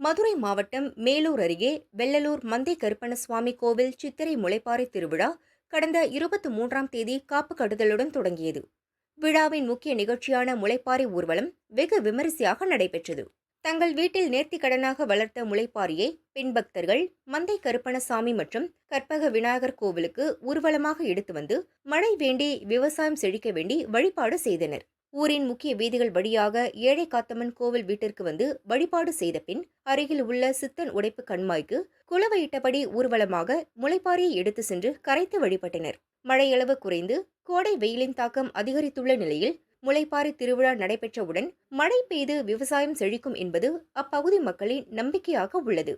மதுரை மாவட்டம் மேலூர் அருகே வெள்ளலூர் மந்தை கருப்பணசுவாமி கோவில் சித்திரை முளைப்பாறை திருவிழா கடந்த இருபத்தி மூன்றாம் தேதி காப்பு கடுதலுடன் தொடங்கியது. விழாவின் முக்கிய நிகழ்ச்சியான முளைப்பாறை ஊர்வலம் வெகு விமரிசையாக நடைபெற்றது. தங்கள் வீட்டில் நேர்த்திக்கடனாக வளர்த்த முளைப்பாரியை பெண் பக்தர்கள் மந்தை கருப்பணசாமி மற்றும் கற்பக விநாயகர் கோவிலுக்கு ஊர்வலமாக எடுத்து வந்து மழை வேண்டி விவசாயம் செழிக்க வேண்டி வழிபாடு செய்தனர். ஊரின் முக்கிய வீதிகள் வழியாக ஏழை காத்தம்மன் கோவில் வீட்டிற்கு வந்து வழிபாடு செய்த பின் அருகில் உள்ள சித்தன் உடைப்பு கண்மாய்க்கு குளவையிட்டபடி ஊர்வலமாக முளைப்பாரியை எடுத்து சென்று கரைத்து வழிபட்டனர். மழையளவு குறைந்து கோடை வெயிலின் தாக்கம் அதிகரித்துள்ள நிலையில் முளைப்பாரி திருவிழா நடைபெற்றவுடன் மழை பெய்து விவசாயம் செழிக்கும் என்பது அப்பகுதி மக்களின் நம்பிக்கையாக உள்ளது.